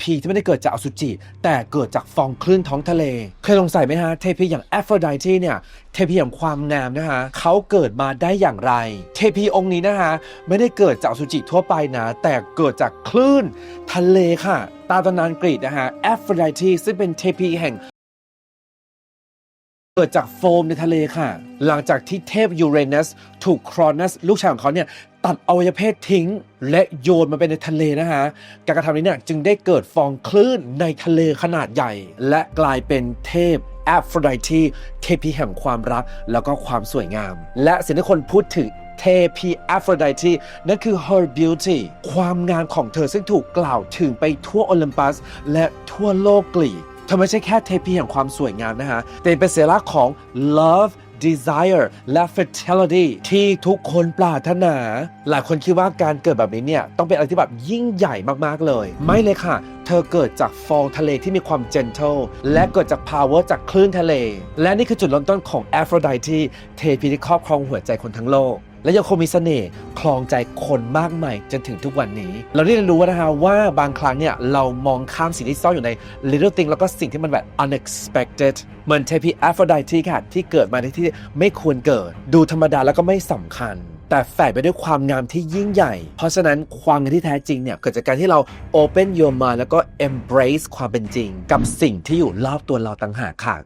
พีที่ไม่ได้เกิดจากอสุจิ แต่เกิดจากฟองคลื่นท้องทะเล เคยสงสัยไหมฮะ เทพีอย่างแอฟโรไดทีเนี่ยเทพีอย่างความงามนะฮะเขาเกิดมาได้อย่างไร เทพีองค์นี้นะฮะไม่ได้เกิดจากอสุจิทั่วไปนะแต่เกิดจากคลื่นทะเลค่ะ ตามตำนานกรีกนะฮะแอฟโรไดทีซึ่งเป็นเทพีแห่งเกิดจากโฟมในทะเลค่ะ หลังจากที่เทพยูเรนัสถูกครอนัสลูกชายของเขาเนี่ย ตัดอวัยวเพศทิ้ง และโยนมันไปในทะเลนะฮะ การกระทำนี้เนี่ยจึงได้เกิดฟองคลื่นในทะเลขนาดใหญ่ และกลายเป็นเทพแอฟโรไดทีเทพีแห่งความรักแล้วก็ความสวยงาม และสิ่งที่คนพูดถึงเทพีแอฟโรไดทีนั่นคือ her beauty ความงามของเธอซึ่งถูกกล่าวถึงไปทั่วโอลิมปัส และทั่วโลกกลีกเธอไม่ใช่แค่เทพีแห่งความสวยงามนะฮะแต่เป็นเสลักของ love desire และ fertility ที่ทุกคนปรารถนา หลายคนคิดว่าการเกิดแบบนี้เนี่ย ต้องเป็นอะไรที่แบบยิ่งใหญ่มากๆเลย ไม่เลยค่ะ เธอเกิดจากฟองทะเลที่มีความ gentle และเกิดจาก power จากคลื่นทะเล และนี่คือจุดเริ่มต้นของ Aphrodite เทพีที่ครอบครองหัวใจคนทั้งโลก และยังคงมีเสน่ห์คลองใจคนมากมายจนถึงทุกวันนี้ เราได้เรียนรู้นะฮะว่าบางครั้งเนี่ยเรามองข้ามสิ่งที่ซ่อนอยู่ใน little thing แล้วก็สิ่งที่มันแบบ unexpected เหมือนเทพี Aphrodite ค่ะที่เกิดมาในที่ไม่ควรเกิด ดูธรรมดาแล้วก็ไม่สำคัญ แต่แฝงไปด้วยความงามที่ยิ่งใหญ่ เพราะฉะนั้นความงามที่แท้จริงเนี่ยเกิดจากการที่เรา open your mind แล้วก็ embrace ความเป็นจริง กับสิ่งที่อยู่รอบตัวเราต่างหากค่ะ